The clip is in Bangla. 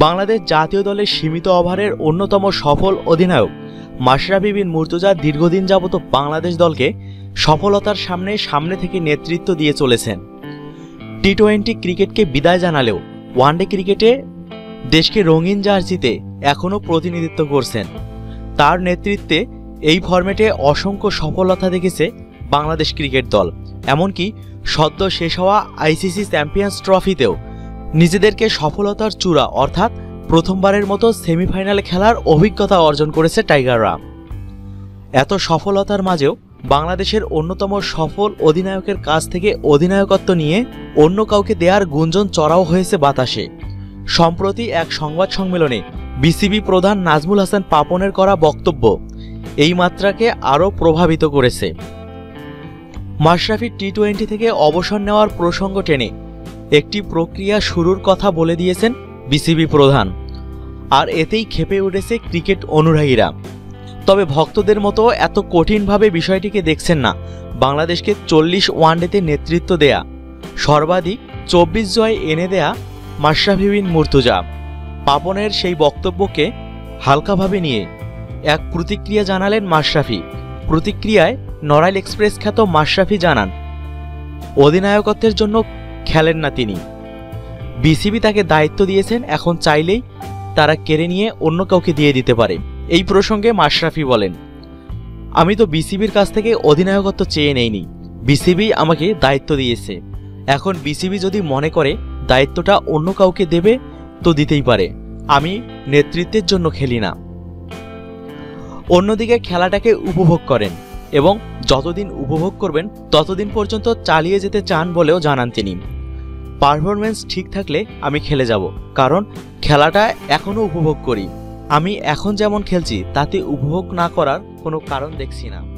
বাংলাদেশ জাতীয় দলের সীমিত ওভারের অন্যতম সফল অধিনায়ক মাশরাফি বিন মুর্তজা দীর্ঘদিন যাবত বাংলাদেশ দলকে সফলতার সামনে সামনে থেকে নেতৃত্ব দিয়ে চলেছেন। টি টোয়েন্টি ক্রিকেটকে বিদায় জানালেও ওয়ানডে ক্রিকেটে দেশকে রঙিন জার্সিতে এখনও প্রতিনিধিত্ব করছেন। তার নেতৃত্বে এই ফরম্যাটে অসংখ্য সফলতা দেখেছে বাংলাদেশ ক্রিকেট দল। এমনকি সদ্য শেষ হওয়া আইসিসি চ্যাম্পিয়ন্স ট্রফিতেও নিজেদেরকে সফলতার চূড়া, অর্থাৎ প্রথমবারের মতো সেমিফাইনালে খেলার অভিজ্ঞতা অর্জন করেছে টাইগাররা। এত সফলতার মাঝেও বাংলাদেশের অন্যতম সফল অধিনায়কের কাছ থেকে অধিনায়কত্ব নিয়ে অন্য কাউকে দেওয়ার গুঞ্জন চড়াও হয়েছে বাতাসে। সম্প্রতি এক সংবাদ সম্মেলনে বিসিবি প্রধান নাজমুল হাসান পাপনের করা বক্তব্য এই মাত্রাকে আরও প্রভাবিত করেছে। মাশরাফি টি টোয়েন্টি থেকে অবসর নেওয়ার প্রসঙ্গ টেনে একটি প্রক্রিয়া শুরুর কথা বলে দিয়েছেন বিসিবি প্রধান। আর এতেই খেপে উঠেছে ক্রিকেট অনুরাগীরা। তবে ভক্তদের মতো এত কঠিনভাবে বিষয়টিকে দেখছেন না। বাংলাদেশকে চল্লিশ ওয়ানডেতে নেতৃত্ব দেয়া, সর্বাধিক চব্বিশ জয় এনে দেয়া মাশরাফি বিন মুর্তুজা। পাপনের সেই বক্তব্যকে হালকাভাবে নিয়ে এক প্রতিক্রিয়া জানালেন মাশরাফি। প্রতিক্রিয়ায় নড়াইল এক্সপ্রেস খ্যাত মাশরাফি জানান, অধিনায়কত্বের জন্য খেলেন না তিনি। বিসিবি তাকে দায়িত্ব দিয়েছেন, এখন চাইলেই তারা কেড়ে নিয়ে অন্য কাউকে দিয়ে দিতে পারে। এই প্রসঙ্গে মাশরাফি বলেন, আমি তো বিসিবির কাছ থেকে অধিনায়কত্ব চেয়ে নেইনি। বিসিবি আমাকে দায়িত্ব দিয়েছে। এখন বিসিবি যদি মনে করে দায়িত্বটা অন্য কাউকে দেবে, তো দিতেই পারে। আমি নেতৃত্বের জন্য খেলি না। অন্যদিকে খেলাটাকে উপভোগ করেন এবং যতদিন উপভোগ করবেন, ততদিন পর্যন্ত চালিয়ে যেতে চান বলেও জানান তিনি। পারফরমেন্স ঠিক থাকলে আমি খেলে যাব, কারণ খেলাটা এখনও উপভোগ করি। আমি এখন যেমন খেলছি, তাতে উপভোগ না করার কোনো কারণ দেখছি না।